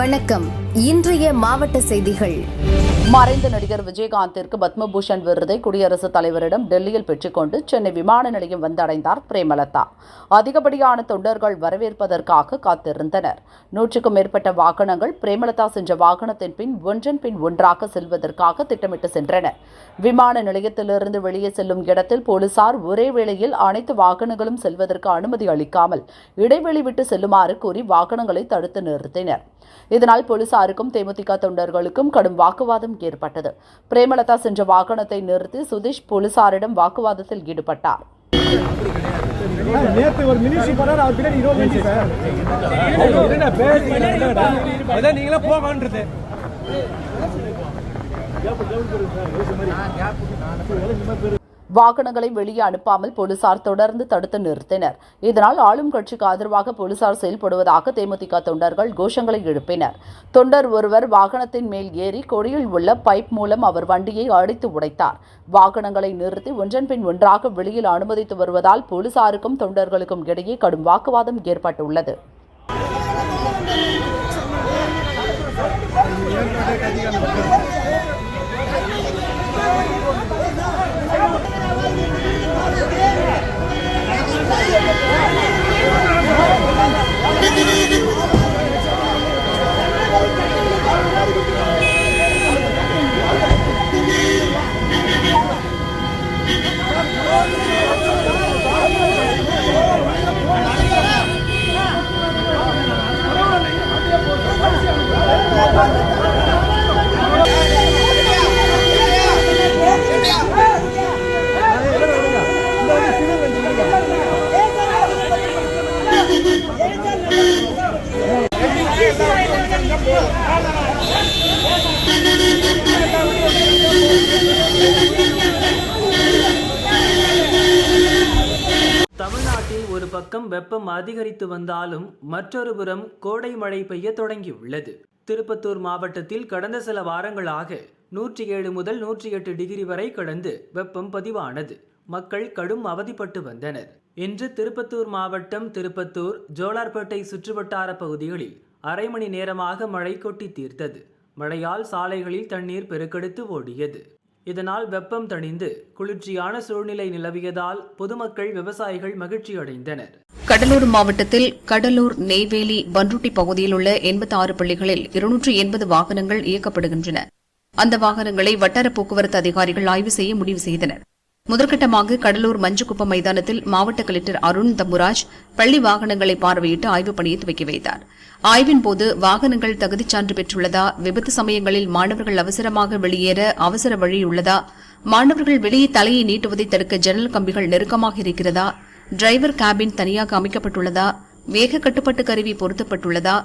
வணக்கம். இன்றைய மாவட்ட செய்திகள். மறைந்த நடிகர் விஜயகாந்திற்கு பத்மபூஷன் விருதை குடியரசுத் தலைவரிடம் டெல்லியில் பெற்றுக்கொண்டு சென்னை விமான நிலையம் வந்தடைந்தார் பிரேமலதா. அதிகப்படியான தொண்டர்கள் வரவேற்பதற்காக காத்திருந்தனர். நூற்றுக்கும் மேற்பட்ட வாகனங்கள் பிரேமலதா சென்ற வாகனத்தின் பின் ஒன்றன் பின் ஒன்றாக செல்வதற்காக திட்டமிட்டு சென்றனர் விமான நிலையத்திலிருந்து வெளியே செல்லும் இடத்தில் போலீசார் ஒரே வேளையில் அனைத்து வாகனங்களும் செல்வதற்கு அனுமதி அளிக்காமல் இடைவெளி விட்டு செல்லுமாறு கூறி வாகனங்களை தடுத்து நிறுத்தினர். இதனால் போலீசாருக்கும் தேமுதிக தொண்டர்களுக்கும் கடும் வாக்குவாதம் ஏற்பட்டது. பிரேமலதா சென்ற வாகனத்தை நிறுத்தி சுதீஷ் போலீசாரிடம் வாக்குவாதத்தில் ஈடுபட்டார். நேத்து ஒரு மினிஸ்ட்ரி அவர் பின்னாடி இருபது மினிஸ்ட்ரி சார். வாகனங்களை வெளியே அனுப்பாமல் போலீசார் தொடர்ந்து தடுத்து நிறுத்தினர். இதனால் ஆளும் கட்சிக்கு ஆதரவாக போலீசார் செயல்படுவதாக தேமுதிக தொண்டர்கள் கோஷங்களை எழுப்பினர். தொண்டர் ஒருவர் வாகனத்தின் மேல் ஏறி கொடியில் உள்ள பைப் மூலம் அவர் வண்டியை அடித்து உடைத்தார். வாகனங்களை நிறுத்தி ஒன்றன் பின் ஒன்றாக வெளியில் அனுமதித்து வருவதால் போலீசாருக்கும் தொண்டர்களுக்கும் இடையே கடும் வாக்குவாதம் ஏற்பட்டுள்ளது. பக்கம் வெப்பம் அதிகரித்து வந்தாலும் மற்றொரு புறம் கோடை மழை பெய்ய தொடங்கியுள்ளது. திருப்பத்தூர் மாவட்டத்தில் கடந்த சில வாரங்களாக நூற்றி ஏழு முதல் நூற்றி எட்டு டிகிரி வரை கடந்து வெப்பம் பதிவானது. மக்கள் கடும் அவதிப்பட்டு வந்தனர். இன்று திருப்பத்தூர் மாவட்டம் திருப்பத்தூர் ஜோலார்பேட்டை சுற்றுவட்டார பகுதிகளில் அரை மணி நேரமாக மழை கொட்டி தீர்த்தது. மழையால் சாலைகளில் தண்ணீர் பெருக்கெடுத்து ஓடியது. இதனால் வெப்பம் தணிந்து குளிர்ச்சியான சூழ்நிலை நிலவியதால் பொதுமக்கள் விவசாயிகள் மகிழ்ச்சி அடைந்தனர் கடலூர் மாவட்டத்தில் கடலூர் நெய்வேலி பன்ருட்டி பகுதியில் உள்ள 86 பள்ளிகளில் இருநூற்று எண்பது வாகனங்கள் இயக்கப்படுகின்றன. அந்த வாகனங்களை வட்டார போக்குவரத்து அதிகாரிகள் ஆய்வு செய்ய முடிவு செய்தனர். முதற்கட்டமாக கடலூர் மஞ்சுக்குப்பம் மைதானத்தில் மாவட்ட கலெக்டர் அருண் தம்புராஜ் பள்ளி வாகனங்களை பார்வையிட்டு ஆய்வுப் பணியை துவக்கி வைத்தார். ஆய்வின் போது வாகனங்கள் தகுதிச் சான்று பெற்றுள்ளதா விபத்து சமயங்களில் மாணவர்கள் அவசரமாக வெளியேற அவசர வழி உள்ளதா மாணவர்கள் வெளியே தலையை நீட்டுவதை தடுக்க ஜன்னல் கம்பிகள் நெருக்கமாக இருக்கிறதா டிரைவர் கேபின் தனியாக அமைக்கப்பட்டுள்ளதா வேக கட்டுப்பாட்டு கருவி பொருத்தப்பட்டுள்ளதா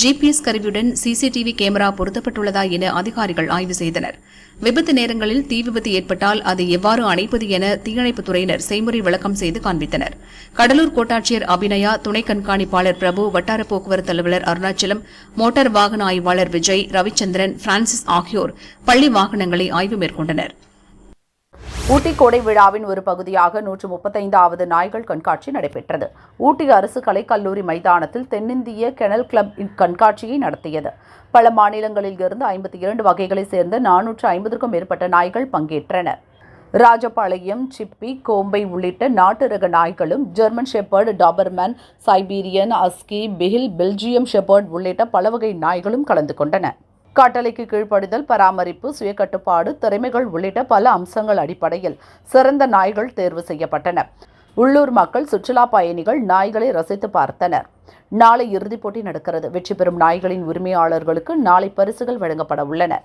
ஜிபிஎஸ் கருவியுடன் சிசிடிவி கேமரா பொருத்தப்பட்டுள்ளதா என அதிகாரிகள் ஆய்வு செய்தனர். விபத்து நேரங்களில் தீ விபத்து ஏற்பட்டால் அதை எவ்வாறு அணைப்பது என தீயணைப்புத் துறையினர் செய்முறை விளக்கம் செய்து காண்பித்தனர். கடலூர் கோட்டாட்சியர் அபிநயா துணை கண்காணிப்பாளர் பிரபு வட்டார போக்குவரத்து அலுவலர் அருணாச்சலம் மோட்டார் வாகன ஆய்வாளர் விஜய் ரவிச்சந்திரன் பிரான்சிஸ் ஆகியோர் பள்ளி வாகனங்களை ஆய்வு மேற்கொண்டனர். ஊட்டி கோடை விழாவின் ஒரு பகுதியாக நூற்று முப்பத்தைந்தாவது நாய்கள் கண்காட்சி நடைபெற்றது. ஊட்டி அரசு கலைக்கல்லூரி மைதானத்தில் தென்னிந்திய கெனல் கிளப் கண்காட்சியை நடத்தியது. பல மாநிலங்களில் இருந்து ஐம்பத்தி இரண்டு வகைகளைச் சேர்ந்த நானூற்று ஐம்பதுக்கும் மேற்பட்ட நாய்கள் பங்கேற்றன ராஜபாளையம் சிப்பி கோம்பை உள்ளிட்ட நாட்டு ரக நாய்களும் German shepherd Doberman Siberian husky beagle Belgium shepherd உள்ளிட்ட பல வகை நாய்களும் கலந்து கொண்டன. கட்டளைக்கு கீழ்ப்படுதல் பராமரிப்பு சுயக்கட்டுப்பாடு திறமைகள் உள்ளிட்ட பல அம்சங்கள் அடிப்படையில் சிறந்த நாய்கள் தேர்வு செய்யப்பட்டன. உள்ளூர் மக்கள் சுற்றுலா பயணிகள் நாய்களை ரசித்து பார்த்தனர். நாளை இறுதிப் போட்டி நடக்கிறது. வெற்றி பெறும் நாய்களின் உரிமையாளர்களுக்கு நாளை பரிசுகள் வழங்கப்பட உள்ளன.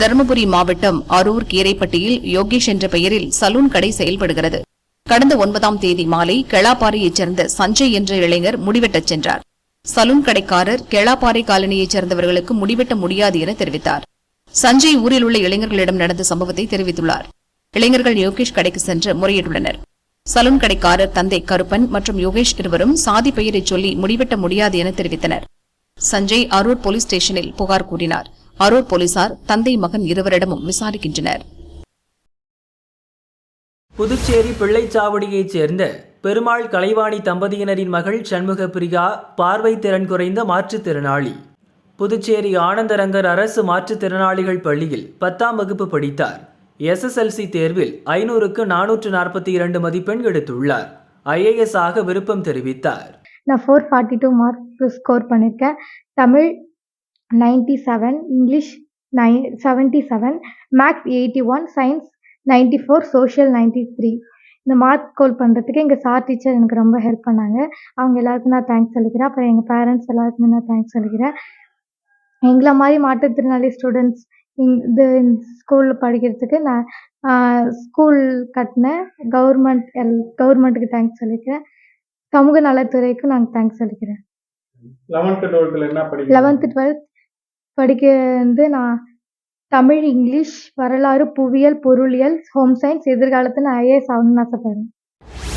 தருமபுரி மாவட்டம் அரூர் கீரைப்பட்டியில் யோகேஷ் என்ற பெயரில் சலூன் கடை செயல்படுகிறது. கடந்த ஒன்பதாம் தேதி மாலை கெளாப்பாறையைச் சேர்ந்த சஞ்சய் என்ற இளைஞர் முடிவெட்டச் சென்றார். சலூன் கடைக்காரர் கெளாப்பாறை காலனியைச் சேர்ந்தவர்களுக்கு முடிவெட்ட முடியாது என தெரிவித்தார். சஞ்சய் ஊரில் உள்ள இளைஞர்களிடம் நடந்த சம்பவத்தை தெரிவித்துள்ளார். இளைஞர்கள் யோகேஷ் கடைக்கு சென்று முறையிட்டுள்ளனர். சலூன் கடைக்காரர் தந்தை கருப்பன் மற்றும் யோகேஷ் இருவரும் சாதி பெயரை சொல்லி முடிவெட்ட முடியாது என தெரிவித்தனர். சஞ்சய் அரூர் போலீஸ் ஸ்டேஷனில் புகார் கூறினார். அரூர் போலீசார் தந்தை மகன் இருவரிடமும் விசாரிக்கின்றனர். புதுச்சேரி பிள்ளைச்சாவடியைச் சேர்ந்த பெருமாள் கலைவாணி தம்பதியினரின் மகள் சண்முக பிரியா பார்வை திறன் குறைந்த மாற்றுத்திறனாளி புதுச்சேரி ஆனந்தரங்கர் அரசு மாற்றுத்திறனாளிகள் பள்ளியில் பத்தாம் வகுப்பு படித்தார். எஸ்எஸ்எல்சி தேர்வில் ஐநூறுக்கு நானூற்று நாற்பத்தி இரண்டு மதிப்பெண் எடுத்துள்ளார். ஐஏஎஸ் ஆக விருப்பம் தெரிவித்தார். நான் four forty two mark score பண்ணியிருக்கேன் Tamil ninety seven English nine seventy seven maths eighty one science ninety four social ninety three இந்த மார்க் ஸ்கோர் பண்ணுறதுக்கு எங்கள் சார் டீச்சர் எனக்கு ரொம்ப ஹெல்ப் பண்ணாங்க. அவங்க எல்லாருக்கும் நான் தேங்க்ஸ் சொல்லிக்கிறேன். அப்புறம் எங்கள் பேரண்ட்ஸ் எல்லாருக்குமே நான் தேங்க்ஸ் சொல்லிக்கிறேன். எங்களை மாதிரி மாற்றுத்திறனாளி ஸ்டூடெண்ட்ஸ் இந்த ஸ்கூலில் படிக்கிறதுக்கு நான் ஸ்கூல் கட்டினேன் கவர்மெண்ட் எல் கவர்மெண்ட்டுக்கு தேங்க்ஸ் சொல்லிக்கிறேன். சமூக நலத்துறைக்கும் நாங்கள் தேங்க்ஸ் சொல்லிக்கிறேன். லெவன்த்து டுவெல்த் படிக்க வந்து நான் தமிழ் இங்கிலீஷ் வரலாறு புவியியல் பொருளியல் ஹோம் சயின்ஸ் எதிர்காலத்தில் நான் ஐஏஎஸ் ஆகணும்னு ஆசைப்படுறேன்.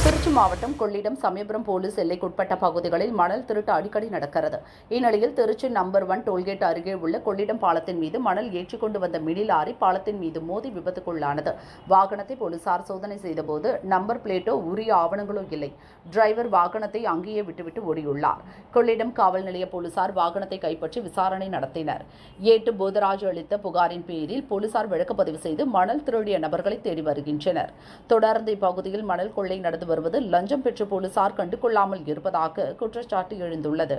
திருச்சி மாவட்டம் கொள்ளிடம் சமயபுரம் போலீஸ் எல்லைக்குட்பட்ட பகுதிகளில் மணல் திருட்டு அடிக்கடி நடக்கிறது. இந்நிலையில் திருச்சி நம்பர் ஒன் டோல்கேட் அருகே உள்ள கொள்ளிடம் பாலத்தின் மீது மணல் ஏற்றிக்கொண்டு வந்த மினி லாரி பாலத்தின் மீது மோதி விபத்துக்குள்ளானது. வாகனத்தை போலீசார் சோதனை செய்தபோது நம்பர் பிளேட்டோ உரிய ஆவணங்களோ இல்லை. டிரைவர் வாகனத்தை அங்கேயே விட்டுவிட்டு ஓடியுள்ளார். கொள்ளிடம் காவல் நிலைய போலீசார் வாகனத்தை கைப்பற்றி விசாரணை நடத்தினர். ஏட்டு போதராஜ் அளித்த புகாரின் பேரில் போலீசார் வழக்குப்பதிவு செய்து மணல் திருடிய நபர்களை தேடி வருகின்றனர். தொடர்ந்து இப்பகுதியில் மணல் கொள்ளை நடந்து வருவது லஞ்சம் பெற்று போலீசார் கண்டுகொள்ளாமல் இருப்பதாக குற்றச்சாட்டு எழுந்துள்ளது.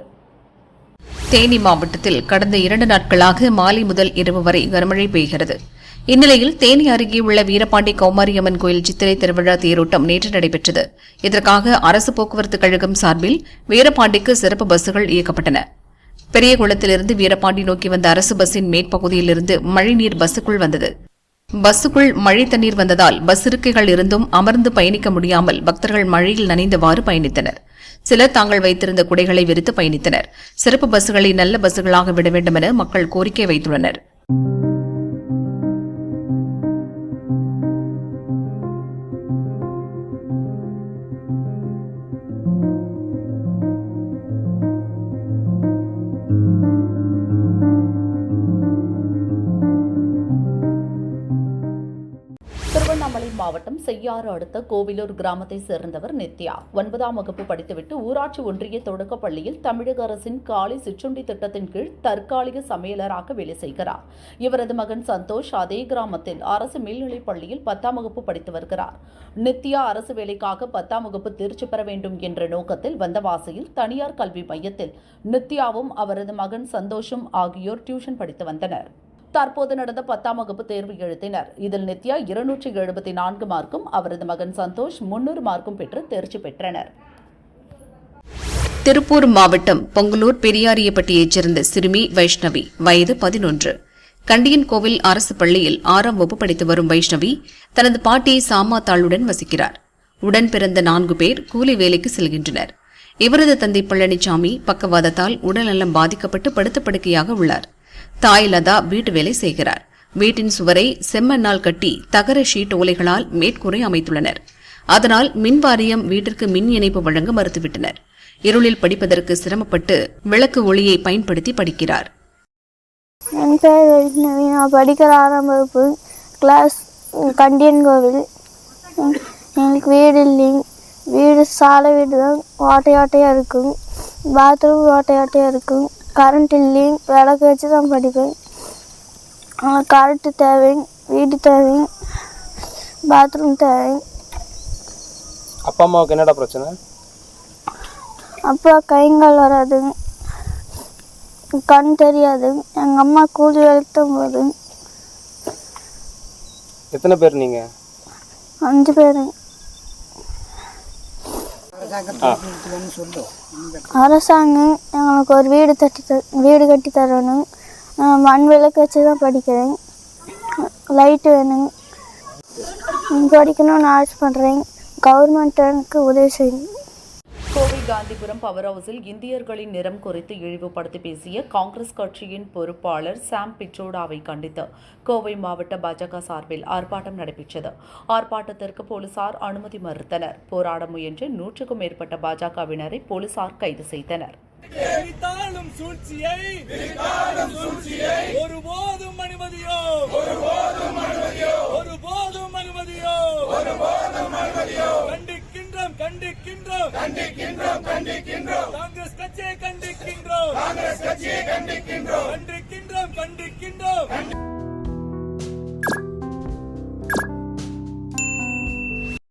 தேனி மாவட்டத்தில் கடந்த இரண்டு நாட்களாக மாலை முதல் இரவு வரை கனமழை பெய்கிறது. இந்நிலையில் தேனி அருகே உள்ள வீரபாண்டி கௌமாரியம்மன் கோயில் சித்திரை திருவிழா தேரோட்டம் நேற்று நடைபெற்றது. இதற்காக அரசு போக்குவரத்து கழகம் சார்பில் வீரபாண்டிக்கு சிறப்பு பஸ்ஸுகள் இயக்கப்பட்டன. பெரியகுளத்திலிருந்து வீரபாண்டி நோக்கி வந்த அரசு பஸ்ஸின் மேற்பகுதியிலிருந்து மழைநீர் பஸ்ஸுக்குள் வந்தது. பஸ்ஸுக்குள் மழை தண்ணீர் வந்ததால் பஸ் இருக்கைகள் இருந்தும் அமர்ந்து பயணிக்க முடியாமல் பக்தர்கள் மழையில் நனைந்தவாறு பயணித்தனர். சிலர் தாங்கள் வைத்திருந்த குடைகளை விரித்து பயணித்தனர். சிறப்பு பஸ்ஸுகளை நல்ல பஸ்ஸுகளாக விட வேண்டும் என மக்கள் கோரிக்கை வைத்துள்ளனர். மாவட்டம் செய்யாறு அடுத்த கோவிலூர் கிராமத்தை சேர்ந்தவர் நித்யா. ஒன்பதாம் வகுப்பு படித்துவிட்டு ஊராட்சி ஒன்றிய தொடக்கப் பள்ளியில் தமிழக அரசின் காலை சிற்றுண்டி திட்டத்தின் கீழ் தற்காலிக சமையலராக வேலை செய்கிறார். இவரது மகன் சந்தோஷ் அதே கிராமத்தில் அரசு மேல்நிலைப் பள்ளியில் பத்தாம் வகுப்பு படித்து வருகிறார். நித்யா அரசு வேலைக்காக பத்தாம் வகுப்பு தேர்ச்சி பெற வேண்டும் என்ற நோக்கத்தில் வந்தவாசியில் தனியார் கல்வி மையத்தில் நித்யாவும் அவரது மகன் சந்தோஷும் ஆகியோர் டியூஷன் படித்து வந்தனர். தற்போது நடந்த பத்தாம் வகுப்பு தேர்வு எழுதினர் இதில் நித்யா இருநூற்றி எழுபத்தி நான்கு மார்க்கும் அவரது மகன் சந்தோஷ் முன்னூறு மார்க்கும் பெற்று தேர்ச்சி பெற்றனர். திருப்பூர் மாவட்டம் பொங்கலூர் பெரியாரியப்பட்டியைச் சேர்ந்த சிறுமி வைஷ்ணவி வயது பதினொன்று. கண்டியன்கோவில் அரசு பள்ளியில் ஆறாம் வகுப்பு படித்து வரும் வைஷ்ணவி தனது பாட்டி சாமாத்தாளுடன் வசிக்கிறார். உடன் பிறந்த நான்கு பேர் கூலி வேலைக்கு செல்கின்றனர். இவரது தந்தை பழனிசாமி பக்கவாதத்தால் உடல்நலம் பாதிக்கப்பட்டு படுத்த படுக்கையாக உள்ளார். தாய் லதா வீட்டு வேலை செய்கிறார். வீட்டின் சுவரை செம்மண்ணால் கட்டி தகர ஷீட் ஓலைகளால் மேற்கூரை அமைத்துள்ளனர். அதனால் மின் வாரியம் வீட்டிற்கு மின் இணைப்பு வழங்க மறுத்துவிட்டனர். இருளில் படிப்பதற்கு சிரமப்பட்டு விளக்கு ஒளியை பயன்படுத்தி படிக்கிறார். என் பேர் நான் படிக்கிற ஆறாம் வகுப்பு கிளாஸ் கண்டியன் கோவில். எங்களுக்கு வீடு இல்லை. வீடு சாலை வீடு தான் ஓட்டையாட்டையாக இருக்கும். பாத்ரூம் ஓட்டையாட்டையாக இருக்கும். கரண்ட் இல்லைங்க விளக்கு வச்சு தான் படிப்பேன் கரண்ட்டு தேவைங்க வீடு தேவைங்க பாத்ரூம் தேவைங்க அப்பா அம்மாவுக்கு என்னடா பிரச்சனை? அப்புறம் கைங்கால் வராதுங்க கண் தெரியாதுங்க எங்கள் அம்மா கூலி வேலைக்கு தான் எத்தனை பேர் நீங்கள் அஞ்சு பேருங்க அரசாங்கம் எங்களுக்கு ஒரு வீடு தட்டி த வீடு கட்டி தரணும். மண் விளக்கு வச்சு தான் படிக்கிறேன். லைட்டு வேணும். படிக்கணும்னு ஆசை பண்ணுறேன் கவர்மெண்ட் எனக்கு உதவி செய்யுங்க காந்திபுரம் பவர் ஹவுஸில் இந்தியர்களின் நிறம் குறித்து இழிவுபடுத்தி பேசிய காங்கிரஸ் கட்சியின் பொறுப்பாளர் சாம் பிச்சோடாவை கண்டித்து கோவை மாவட்ட பாஜக சார்பில் ஆர்ப்பாட்டம் நடைபெற்றது. ஆர்ப்பாட்டத்திற்கு போலீசார் அனுமதி மறுத்தனர். போராட முயன்ற நூற்றுக்கும் மேற்பட்ட பாஜகவினரை போலீசார் கைது செய்தனர். ஒருபோதும் அனுமதியோ ஒருபோதும் அனுமதியோ ஒருபோதும் அனுமதியோ கண்டிக்கின்றோம். கண்டிக்கின்றோம் கண்டிக்கின்றோம். காங்கிரஸ் கட்சியை கண்டிக்கின்றோம். காங்கிரஸ் கட்சியை கண்டிக்கின்றோம். கண்டிக்கின்றோம் கண்டிக்கின்றோம்.